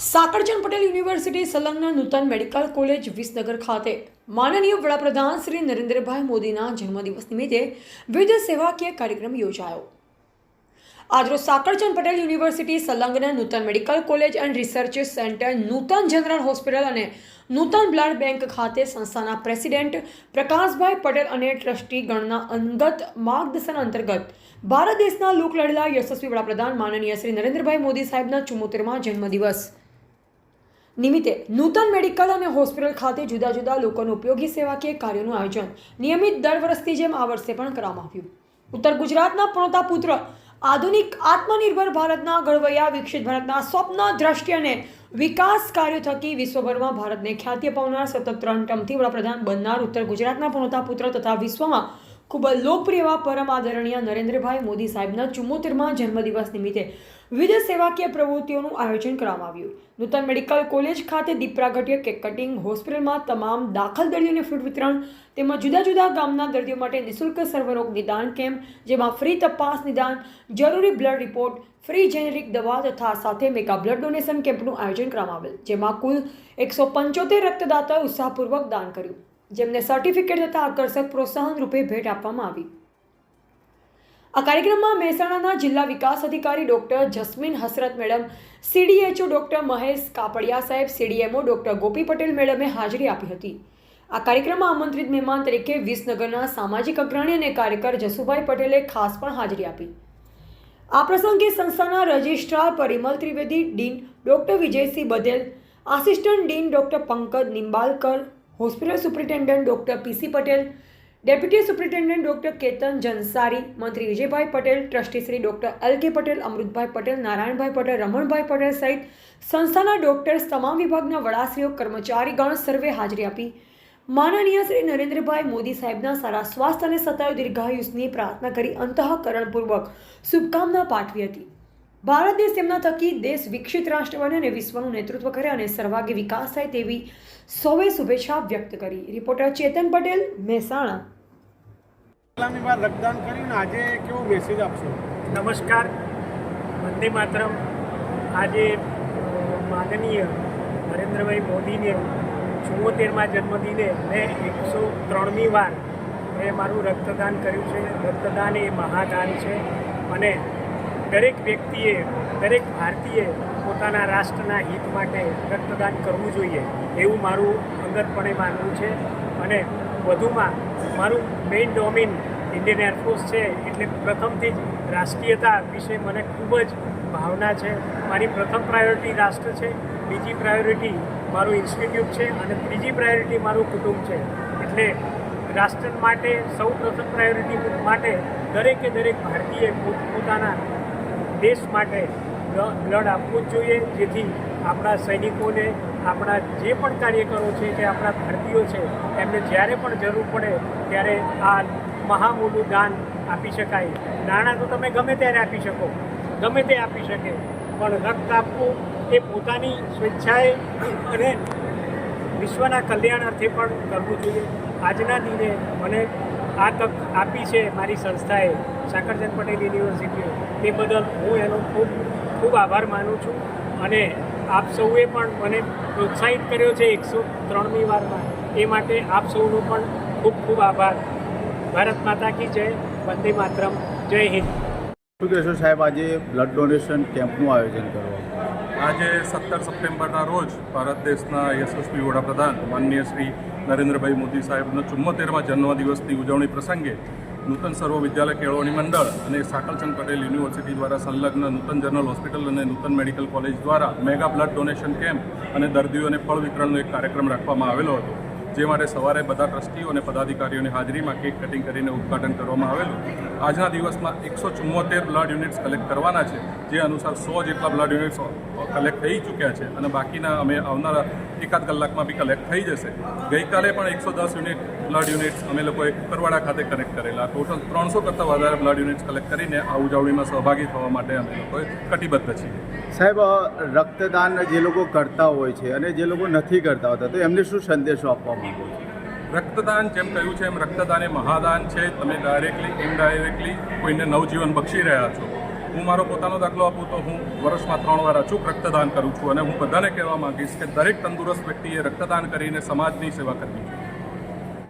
Sakarchand Patel university સંલગ્ન Nutan medical college Visnagar ખાતે. માનનીય વડાપ્રધાન શ્રી નરેન્દ્રભાઈ મોદીના જન્મદિવસ નિમિત્તે વિવિધ સેવાકીય કાર્યક્રમ યોજાયો. આજરોજ સાકરચંદ પટેલ યુનિવર્સિટી સંલગ્ન Nutan medical college and research centre Nutan general hospital અને નૂતન બ્લડ બેંક ખાતે સંસ્થાના પ્રેસિડેન્ટ પ્રકાશભાઈ પટેલ અને ટ્રસ્ટી ગણના અંગત માર્ગદર્શન અંતર્ગત ભારત દેશના લોકલડેલા યશસ્વી વડાપ્રધાન માનનીય શ્રી નરેન્દ્રભાઈ મોદી સાહેબના ચુમ્મોતેરમાં જન્મદિવસ. નિમિત્તે નૂતન મેડિકલ અને હોસ્પિટલ ખાતે જુદા જુદા લોકોનો ઉપયોગી સેવાકીય કાર્યોનું આયોજન નિયમિત દર વર્ષથી જેમ આ વર્ષે પણ કરવામાં આવ્યું. ઉત્તર ગુજરાતના પ્રણોતા પુત્ર આધુનિક આત્મનિર્ભર ભારતના ઘડવૈયા, વિકસિત ભારતના સ્વપ્ન, દ્રષ્ટિ અને વિકાસ કાર્યો થકી વિશ્વભરમાં ભારતને ખ્યાતિ અપાવનાર સતત ત્રણ ટર્મથી વડાપ્રધાન બનનાર ઉત્તર ગુજરાતના પ્રણોતા પુત્ર તથા વિશ્વમાં ખૂબ જ લોકપ્રિય એવા પરમ આદરણીય નરેન્દ્રભાઈ મોદી સાહેબના ચુમ્મોતેરમાં જન્મદિવસ નિમિત્તે વિવિધ સેવાકીય પ્રવૃત્તિઓનું આયોજન કરવામાં આવ્યું. નૂતન મેડિકલ કોલેજ ખાતે દીપ કેક કટિંગ હોસ્પિટલમાં તમામ દાખલ દર્દીઓને ફ્રૂટ વિતરણ તેમજ જુદા જુદા ગામના દર્દીઓ માટે નિઃશુલ્ક સર્વરોગ નિદાન કેમ્પ, જેમાં ફ્રી તપાસ નિદાન, જરૂરી બ્લડ રિપોર્ટ, ફ્રી જેનેરિક દવા તથા સાથે મેગા બ્લડ ડોનેશન કેમ્પનું આયોજન કરવામાં આવેલ, જેમાં કુલ એકસો પંચોતેર રક્તદાતાએ ઉત્સાહપૂર્વક દાન કર્યું. જેમને સર્ટિફિકેટ તથા આકર્ષક પ્રોત્સાહન રૂપે ભેટ આપવામાં આવી. આ કાર્યક્રમમાં મહેસાણાના જિલ્લા વિકાસ અધિકારી doctor Jasmin Hasrat madam CDHO doctor Mahesh Kapadia સાહેબ સીડીએમઓ ડોક્ટર ગોપી પટેલ મેડમે હાજરી આપી હતી. આ કાર્યક્રમમાં આમંત્રિત મહેમાન તરીકે વિસનગરના સામાજિક અગ્રણી અને કાર્યકર જસુભાઈ પટેલે ખાસ પણ હાજરી આપી. આ પ્રસંગે સંસ્થાના registrar Parimal Trivedi, dean doctor Vijaysinh Badhel assistant dean doctor Pankaj Nimbalkar hospital superintendent doctor PC Patel, deputy superintendent doctor Ketan Jansari, મંત્રી Vijaybhai Patel, trustee Shri doctor L K Patel, Amrutbhai Patel, Narayanbhai Patel, Ramanbhai Patel સહિત સંસ્થાના doctors તમામ વિભાગના વડાશ્રીઓ કર્મચારીગણ સર્વે હાજરી આપી. માનનીય શ્રી નરેન્દ્રભાઈ મોદી સાહેબના સારા સ્વાસ્થ્ય અને સતાયુ દીર્ઘાયુષની પ્રાર્થના કરી અંતઃકરણપૂર્વક શુભકામના પાઠવી હતી. ભારત દેશ તેમના થકી દેશ વિકસિત રાષ્ટ્ર બને અને વિશ્વનું નેતૃત્વ કરે અને સર્વાગી વિકાસ થાય તેવી સૌએ શુભેચ્છા વ્યક્ત કરી. રિપોર્ટર ચેતન પટેલ મહેસાણા. રક્તદાન કર્યું આજે કેવો મેસેજ આપશો? નમસ્કાર. વંદે માતરમ. આજે માનનીય નરેન્દ્રભાઈ મોદીને ચુમ્મોતેરમાં જન્મદિને મેં એકસો ત્રણમી વાર મેં મારું રક્તદાન કર્યું છે. રક્તદાન એ મહાદાન છે. અને દરેક વ્યક્તિએ, દરેક ભારતીય પોતાના રાષ્ટ્રના હિત માટે રક્તદાન કરવું જોઈએ, એવું મારું અંગતપણે માનવું છે. અને વધુમાં, મારું મેઇન ડોમિન ઇન્ડિયન એરફોર્સ છે, એટલે પ્રથમથી જ રાષ્ટ્રીયતા વિશે મને ખૂબ જ ભાવના છે. મારી પ્રથમ પ્રાયોરિટી રાષ્ટ્ર છે, બીજી પ્રાયોરિટી મારું ઇન્સ્ટિટ્યૂટ છે, અને ત્રીજી પ્રાયોરિટી મારું કુટુંબ છે. એટલે રાષ્ટ્ર માટે સૌ પ્રથમ પ્રાયોરિટી માટે દરેકે દરેક ભારતીય પોત- પોતાના દેશ માટે બ્લ- બ્લડ આપવું જ જોઈએ. જેથી આપણા સૈનિકોને, આપણા જે પણ કાર્યકરો છે કે આપણા ભારતીયો છે એમને જ્યારે પણ જરૂર પડે, ત્યારે આ મહામૂળું દાન આપી શકાય. નાણાં તો તમે ગમે ત્યારે આપી શકો. ગમે તે આપી શકે. પણ રક્ત આપવું એ પોતાની સ્વેચ્છાએ અને વિશ્વના કલ્યાણાર્થે પણ કરવું જોઈએ. આજના દિને મને આ તક આપી છે મારી સંસ્થાએ, સાકરચંદ પટેલ યુનિવર્સિટીએ. તે બદલ હું એનો ખૂબ ખૂબ આભાર માનું છું અને આપ સૌએ પણ મને પ્રોત્સાહિત કર્યો છે એકસો ત્રણમી વારમાં. એ માટે આપ સૌનો પણ ખૂબ ખૂબ આભાર. ભારત માતા કી જય વંદે માતરમ. જય હિન્દ. શું કહેશો સાહેબ આજે બ્લડ ડોનેશન કેમ્પનું આયોજન કરવામાં આજે સત્તર સપ્ટેમ્બરના રોજ ભારત દેશના યશસ્વી વડાપ્રધાન માનનીય શ્રી નરેન્દ્રભાઈ મોદી સાહેબનો ચુમ્મોતેરમાં જન્મદિવસની ઉજવણી પ્રસંગે નૂતન સર્વ વિદ્યાલય કેળવણી મંડળ અને સાકલચંદ પટેલ યુનિવર્સિટી દ્વારા સંલગ્ન નૂતન જનરલ હોસ્પિટલ અને નૂતન મેડિકલ કોલેજ દ્વારા મેગા બ્લડ ડોનેશન કેમ્પ અને દર્દીઓને ફળ વિતરણનો એક કાર્યક્રમ રાખવામાં આવેલો હતો, જે માટે સવારે બધા ટ્રસ્ટીઓ અને પદાધિકારીઓની હાજરીમાં કેક કટિંગ કરીને ઉદ્ઘાટન કરવામાં આવેલું. આજના દિવસમાં એકસો ચુમ્મોતેર બ્લડ યુનિટ્સ કલેક્ટ કરવાના છે. જે અનુસાર સો જેટલા બ્લડ યુનિટ્સ કલેક્ટ થઈ ચૂક્યા છે અને બાકીના અમે આવનારા એકાદ કલાકમાં બી કલેક્ટ થઈ જશે. ગઈકાલે પણ એકસો દસ યુનિટ બ્લડ યુનિટ્સ અમે લોકોએ કુકરવાડા ખાતે કલેક્ટ કરેલા. ટોટલ ત્રણસો કરતાં વધારે બ્લડ યુનિટ્સ કલેક્ટ કરીને આ ઉજવણીમાં સહભાગી થવા માટે અમે લોકોએ કટિબદ્ધ છીએ. સાહેબ રક્તદાન જે લોકો કરતા હોય છે અને જે લોકો નથી કરતા હોતા તો એમને શું સંદેશો આપવા માંગો છો? રક્તદાન જેમ કહ્યું છે એમ રક્તદાન એ મહાદાન છે. તમે ડાયરેક્ટલી ઇનડાયરેક્ટલી કોઈને નવજીવન બક્ષી રહ્યા છો. હું મારો પોતાનો દાખલો આપું તો હું વર્ષમાં ત્રણ વાર અચૂક રક્તદાન કરું છું અને હું બધાને કહેવા માંગીશ કે દરેક તંદુરસ્ત વ્યક્તિએ રક્તદાન કરીને સમાજની સેવા કરવી જોઈએ.